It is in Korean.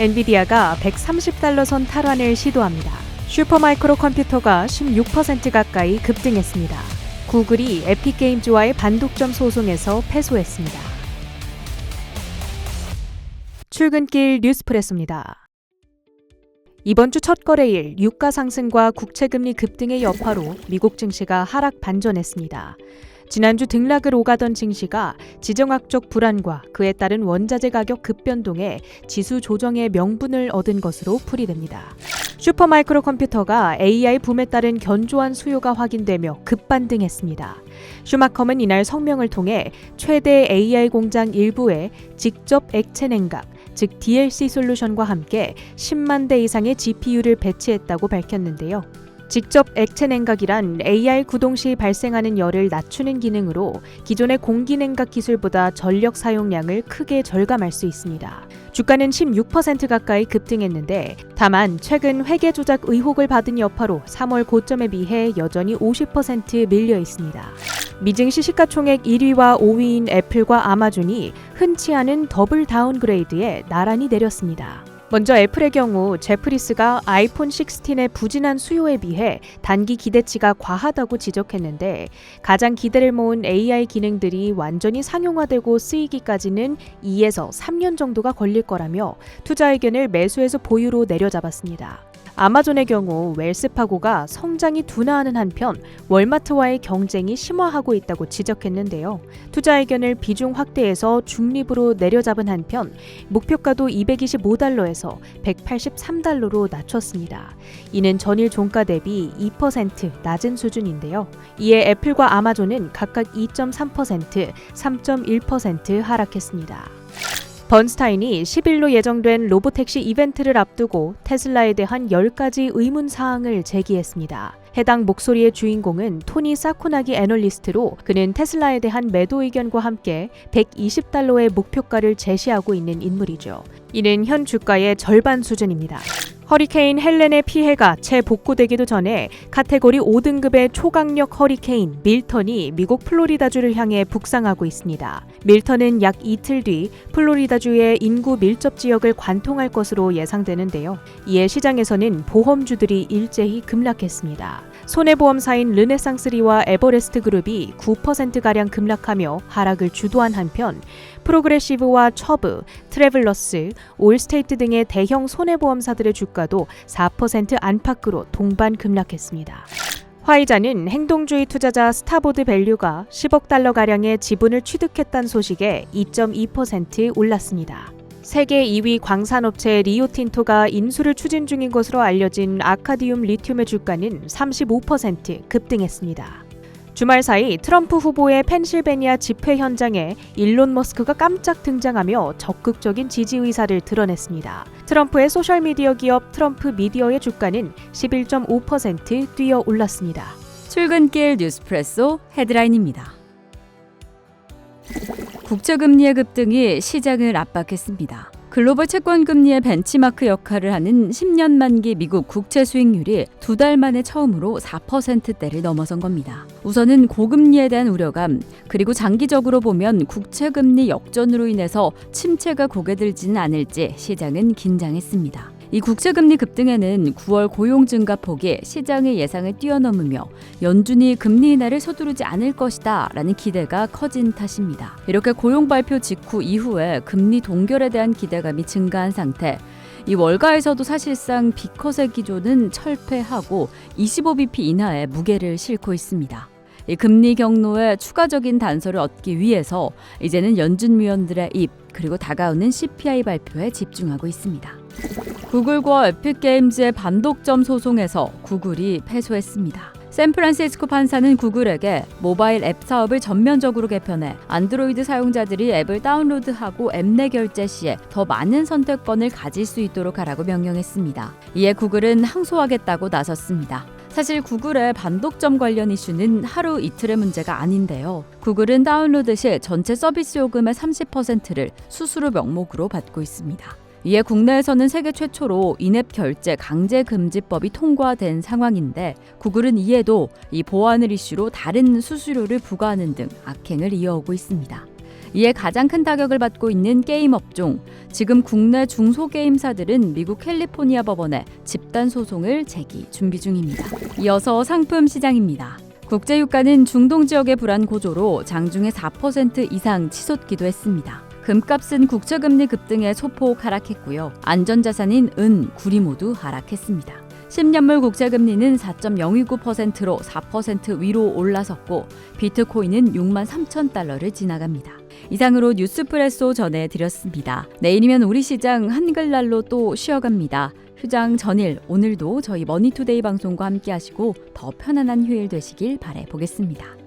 엔비디아가 130달러 선 탈환을 시도합니다. 슈퍼마이크로 컴퓨터가 16% 가까이 급등했습니다. 구글이 에픽게임즈와의 반독점 소송에서 패소했습니다. 출근길 뉴스프레스입니다. 이번 주 첫 거래일 유가 상승과 국채 금리 급등의 여파로 미국 증시가 하락 반전했습니다. 지난주 등락을 오가던 증시가 지정학적 불안과 그에 따른 원자재 가격 급변동에 지수 조정의 명분을 얻은 것으로 풀이됩니다. 슈퍼마이크로 컴퓨터가 AI 붐에 따른 견조한 수요가 확인되며 급반등했습니다. 슈마컴은 이날 성명을 통해 최대 AI 공장 일부에 직접 액체 냉각, 즉 DLC 솔루션과 함께 10만 대 이상의 GPU를 배치했다고 밝혔는데요. 직접 액체 냉각이란 AI 구동 시 발생하는 열을 낮추는 기능으로 기존의 공기 냉각 기술보다 전력 사용량을 크게 절감할 수 있습니다. 주가는 16% 가까이 급등했는데 다만 최근 회계 조작 의혹을 받은 여파로 3월 고점에 비해 여전히 50% 밀려 있습니다. 미증 시 시가총액 1위와 5위인 애플과 아마존이 흔치 않은 더블 다운그레이드에 나란히 내렸습니다. 먼저 애플의 경우 제프리스가 아이폰 16의 부진한 수요에 비해 단기 기대치가 과하다고 지적했는데 가장 기대를 모은 AI 기능들이 완전히 상용화되고 쓰이기까지는 2에서 3년 정도가 걸릴 거라며 투자 의견을 매수해서 보유로 내려잡았습니다. 아마존의 경우 웰스파고가 성장이 둔화하는 한편 월마트와의 경쟁이 심화하고 있다고 지적했는데요. 투자 의견을 비중 확대해서 중립으로 내려잡은 한편 목표가도 225달러에서 183달러로 낮췄습니다. 이는 전일 종가 대비 2% 낮은 수준인데요. 이에 애플과 아마존은 각각 2.3%, 3.1% 하락했습니다. 번스타인이 10일로 예정된 로보택시 이벤트를 앞두고 테슬라에 대한 10가지 의문 사항을 제기했습니다. 해당 목소리의 주인공은 토니 사코나기 애널리스트로 그는 테슬라에 대한 매도 의견과 함께 120달러의 목표가를 제시하고 있는 인물이죠. 이는 현 주가의 절반 수준입니다. 허리케인 헬렌의 피해가 재복구되기도 전에 카테고리 5등급의 초강력 허리케인 밀턴이 미국 플로리다주를 향해 북상하고 있습니다. 밀턴은 약 이틀 뒤 플로리다주의 인구 밀접 지역을 관통할 것으로 예상되는데요. 이에 시장에서는 보험주들이 일제히 급락했습니다. 손해보험사인 르네상스리와 에버레스트 그룹이 9%가량 급락하며 하락을 주도한 한편 프로그레시브와 처브, 트래블러스, 올스테이트 등의 대형 손해보험사들의 주가 도 4% 안팎으로 동반 급락했습니다. 화이자는 행동주의 투자자 스타보드 밸류가 10억 달러 가량의 지분을 취득했다는 소식에 2.2% 올랐습니다. 세계 2위 광산업체 리오틴토가 인수를 추진 중인 것으로 알려진 아카디움 리튬의 주가는 35% 급등했습니다. 주말 사이 트럼프 후보의 펜실베니아 집회 현장에 일론 머스크가 깜짝 등장하며 적극적인 지지 의사를 드러냈습니다. 트럼프의 소셜미디어 기업 트럼프 미디어의 주가는 11.5% 뛰어 올랐습니다. 출근길 뉴스프레소 헤드라인입니다. 국채금리의 급등이 시장을 압박했습니다. 글로벌 채권 금리의 벤치마크 역할을 하는 10년 만기 미국 국채 수익률이 두 달 만에 처음으로 4%대를 넘어선 겁니다. 우선은 고금리에 대한 우려감, 그리고 장기적으로 보면 국채 금리 역전으로 인해서 침체가 고개 들지는 않을지 시장은 긴장했습니다. 이 국채금리 급등에는 9월 고용 증가 폭이 시장의 예상을 뛰어넘으며 연준이 금리 인하를 서두르지 않을 것이다 라는 기대가 커진 탓입니다. 이렇게 고용 발표 직후 이후에 금리 동결에 대한 기대감이 증가한 상태 이 월가에서도 사실상 비컷의 기조는 철폐하고 25bp 인하의 무게를 싣고 있습니다. 이 금리 경로에 추가적인 단서를 얻기 위해서 이제는 연준 위원들의 입 그리고 다가오는 CPI 발표에 집중하고 있습니다. 구글과 에픽게임즈의 반독점 소송에서 구글이 패소했습니다. 샌프란시스코 판사는 구글에게 모바일 앱 사업을 전면적으로 개편해 안드로이드 사용자들이 앱을 다운로드하고 앱 내 결제 시에 더 많은 선택권을 가질 수 있도록 하라고 명령했습니다. 이에 구글은 항소하겠다고 나섰습니다. 사실 구글의 반독점 관련 이슈는 하루 이틀의 문제가 아닌데요. 구글은 다운로드 시 전체 서비스 요금의 30%를 수수료 명목으로 받고 있습니다. 이에 국내에서는 세계 최초로 인앱 결제 강제 금지법이 통과된 상황인데 구글은 이에도 이 보안을 이슈로 다른 수수료를 부과하는 등 악행을 이어오고 있습니다. 이에 가장 큰 타격을 받고 있는 게임 업종. 지금 국내 중소 게임사들은 미국 캘리포니아 법원에 집단 소송을 제기 준비 중입니다. 이어서 상품 시장입니다. 국제 유가는 중동 지역의 불안 고조로 장중에 4% 이상 치솟기도 했습니다. 금값은 국제금리 급등에 소폭 하락했고요. 안전자산인 은, 구리 모두 하락했습니다. 10년물 국제금리는 4.029%로 4% 위로 올라섰고 비트코인은 6만 3천 달러를 지나갑니다. 이상으로 뉴스프레소 전해드렸습니다. 내일이면 우리 시장 한글날로 또 쉬어갑니다. 휴장 전일 오늘도 저희 머니투데이 방송과 함께 하시고 더 편안한 휴일 되시길 바래 보겠습니다.